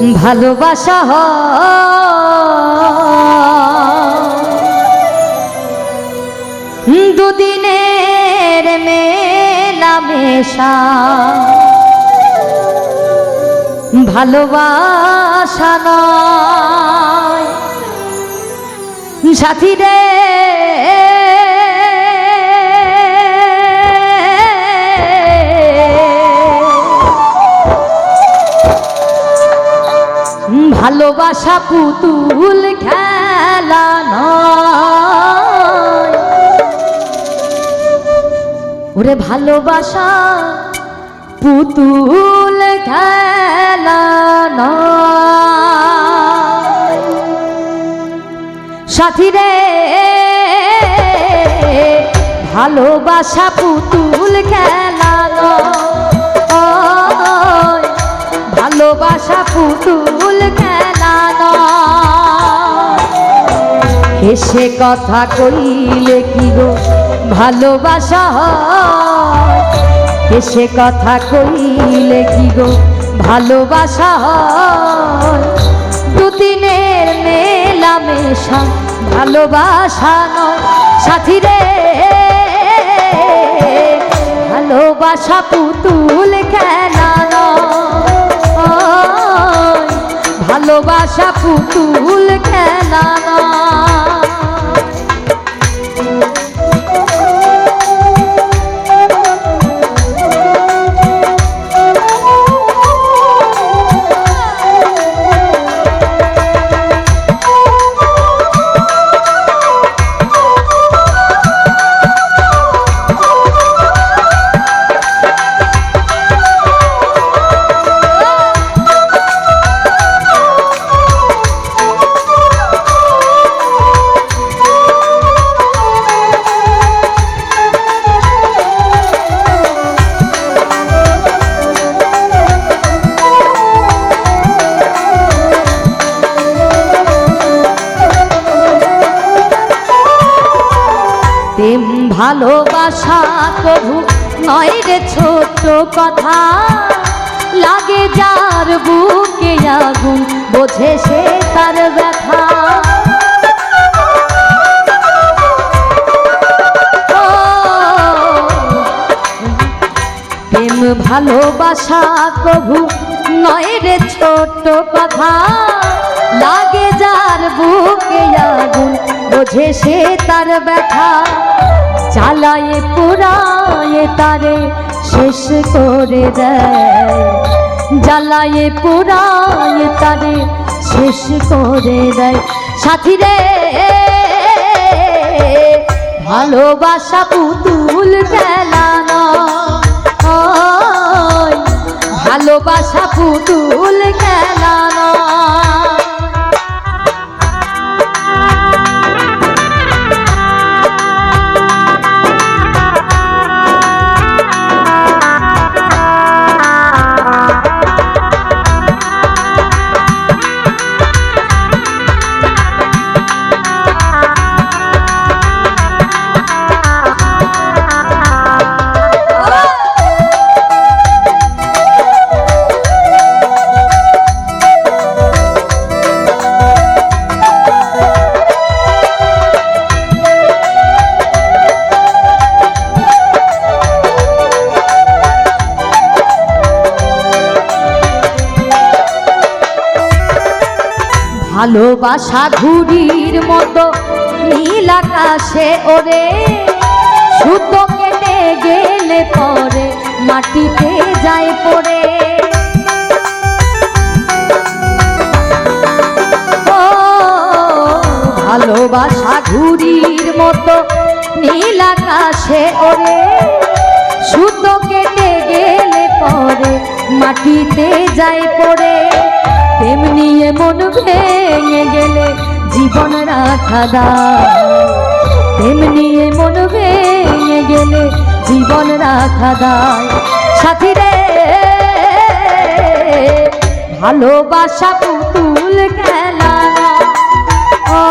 ভালোবাসা দুদিনের মেলা মেশা। ভালোবাসা নয়। সাথী রে ভালোবাসা পুতুল খেলা নয়। ওরে ভালোবাসা পুতুল খেলা নয়। সাথী রে, ভালোবাসা পুতুল খেলা নয়। ভালোবাসা পুতুল খেলা হেসে কথা কইলে কি গো ভালোবাসা হেসে কথা কইলে কি গো ভালোবাসা দুদিনের মেলা মেশা ভালোবাসা সাথী রে ভালোবাসা পুতুল পুতুল খেলা ভালোবাসা কভু নয় রে ছোট কথা। লাগে যার বুকে আগুন, বোঝে সে তার ব্যথা। প্রেম ভালোবাসা কভু নয় রে ছোট কথা। লাগে যার বুকে আগুন, বোঝে সে তার ব্যথা। চালায়ে পুরায় তারে শেষ করে দেয়। জ্বালায়ে পুরায় তারে শেষ করে দেয়। সাথী রে ভালোবাসা পুতুল ভালোবাসা ঘুড়ির মতো, নীল আকাশে ওরে সুতো কেটে গেলে পরে মাটিতে যায় পড়ে। ভালোবাসা ঘুড়ির মতো, নীল আকাশে ওরে সুতো কেটে গেলে পরে মাটিতে যায় পড়ে। তেমনি এ মন ভেঙে গেলে জীবন রাখা তেমনি এ মন ভেঙে গেলে জীবন রাখা দায় সাথী রে, ভালোবাসা পুতুল খেলা ও,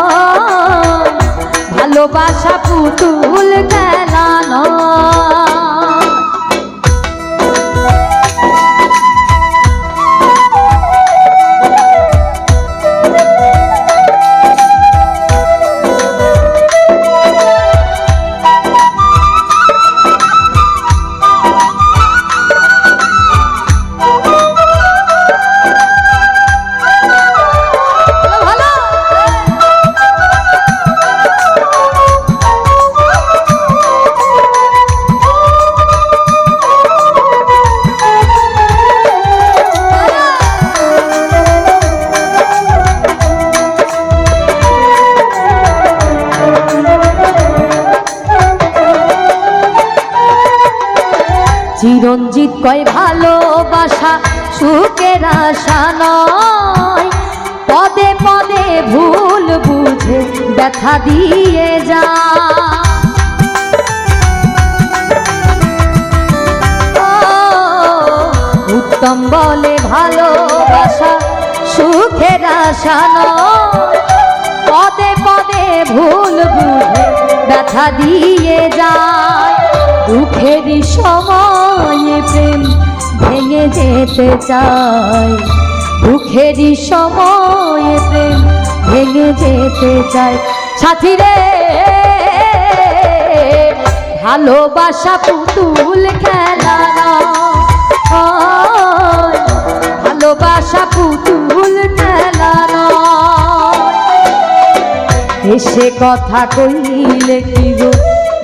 ভালোবাসা পুতুল খেলা নয়। কয় ভালোবাসা, সুখের আশা নয়। পদে পদে ভুল বুঝে দেখা দিয়ে যা। উত্তম বলে ভালোবাসা, সুখের আশা নয়। পদে পদে ভুল বুঝে ব্যথা দিয়ে যায়। দুঃখেরই সময়ে প্রেম ভেঙে যেতে চায়। দুঃখেরই সময়ে প্রেম ভেঙে যেতে চায়। সাথী রে ভালোবাসা পুতুল খেলা ভালোবাসা পুতুল খেলা এসে কথা কইলে কি গো?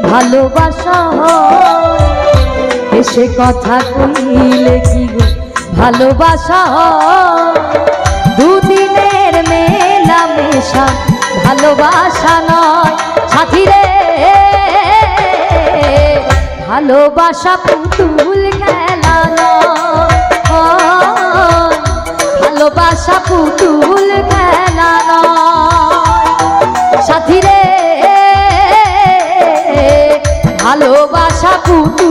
ভালোবাসা হয়? এসে কথা কইলে কি গো? ভালোবাসা? দুদিনের মেলা মেশা, ভালোবাসা নয়। সাথী রে ভালোবাসা পুতুল খেলা নয়। ভালোবাসা পুতুল খেলা নয়। ভালোবাসা পুতুল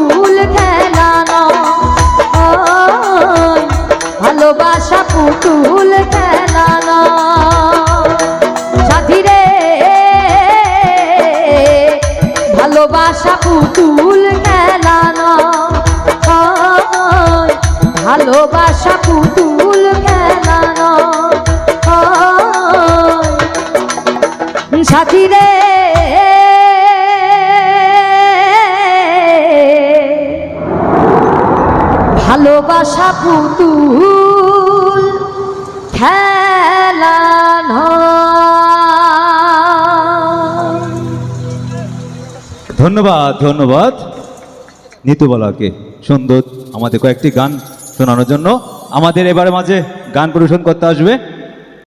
ভালোবাসা পুতুল খেলা নয়। ধন্যবাদ ধন্যবাদ। নিতুবালাকে সুন্দর আমাদের কয়েকটি গান শোনানোর জন্য। আমাদের এবারে মাঝে গান পরিবেশন করতে আসবে।